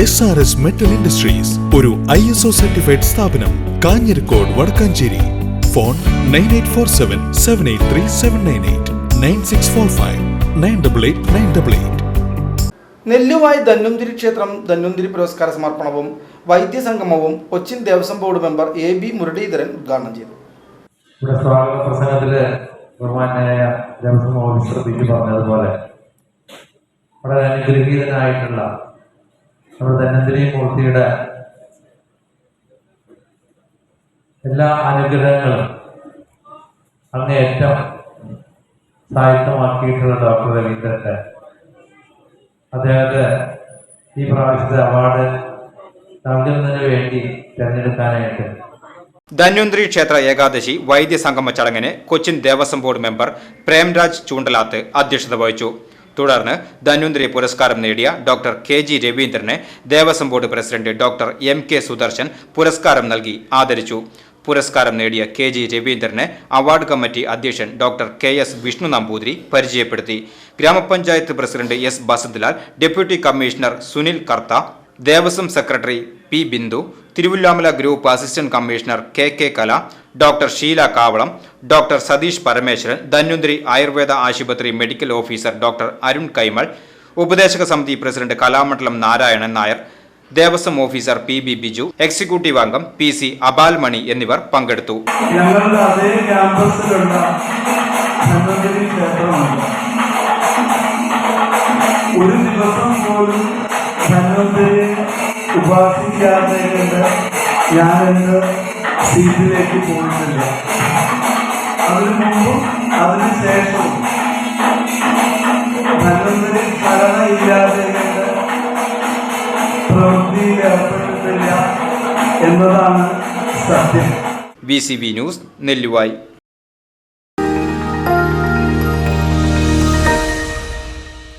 S R S metal industries ഒരു I S O certified സ്ഥാപനം Kanjirakode Vadakkanchery. Phone nine eight four seven seven eight three seven nine eight nine six four five nine double eight nine double eight Nelluvai Dhanvanthiri ക്ഷേത്രം ധന്വന്തിരി പുരസ്കാര സമർപ്പണവും വൈദ്യസംഗമവും Cochin Devaswom board member A B Muraleedharan ഉദ്ഘാടനം ചെയ്തു. ഇവിടെ സ്വാഗത പ്രസംഗത്തിൽ ബഹുമാനായ Devaswom officer Biju പറഞ്ഞതുപോലെ വളരെ അനുഗ്രഹീതനായിട്ടുള്ള നമ്മുടെ ധനത്തിനെയും മൂർത്തിയുടെ എല്ലാ അനുഗ്രഹങ്ങളും അങ്ങേയറ്റം സാഹിത്യമാക്കിയിട്ടുള്ള ഡോക്ടർ രവീന്ദ്രന്റെ അദ്ദേഹത്തെ ഈ പ്രാവശ്യത്തെ അവാർഡ് നൽകുന്നതിന് വേണ്ടി തിരഞ്ഞെടുക്കാനായിട്ട്. ധന്വന്തരി ക്ഷേത്ര ഏകാദശി വൈദ്യസംഗമ ചടങ്ങിന് കൊച്ചിൻ ദേവസ്വം ബോർഡ് മെമ്പർ പ്രേംരാജ് ചൂണ്ടലാത്ത് അധ്യക്ഷത വഹിച്ചു. തുടർന്ന് ധന്വന്തരി പുരസ്കാരം നേടിയ doctor K G രവീന്ദ്രനെ Devaswom board president doctor M K Sudarshan പുരസ്കാരം നൽകി ആദരിച്ചു. പുരസ്കാരം നേടിയ കെ ജി രവീന്ദ്രനെ അവാർഡ് കമ്മിറ്റി അധ്യക്ഷൻ doctor K S Vishnu Namboothiri പരിചയപ്പെടുത്തി. Gramapanchayat president S Basanthlal deputy commissioner Sunil Kartha Devaswom secretary P Bindu Thiruvillwamala group assistant commissioner K K Kala doctor Sheela Kavalam doctor Satheesh Parameswaran Dhanvanthiri Ayurveda ആശുപത്രി medical officer doctor Arun Kaimal ഉപദേശക സമിതി president Kalamandalam Narayanan Nair Devaswom officer P B Biju executive അംഗം P C Abalmani എന്നിവർ പങ്കെടുത്തു. ഞങ്ങളുടെ അതേ ഉപാസിക്കാതെ എന്റെ സീറ്റിലേക്ക് പോകുന്നില്ല. അതിനു മുമ്പും അതിനു ശേഷവും നല്ലൊന്നിന് ഇല്ലാതെ പ്രവൃത്തിയിൽ ഏർപ്പെട്ടിട്ടില്ല എന്നതാണ് സത്യം. V C B news Nelluvayi.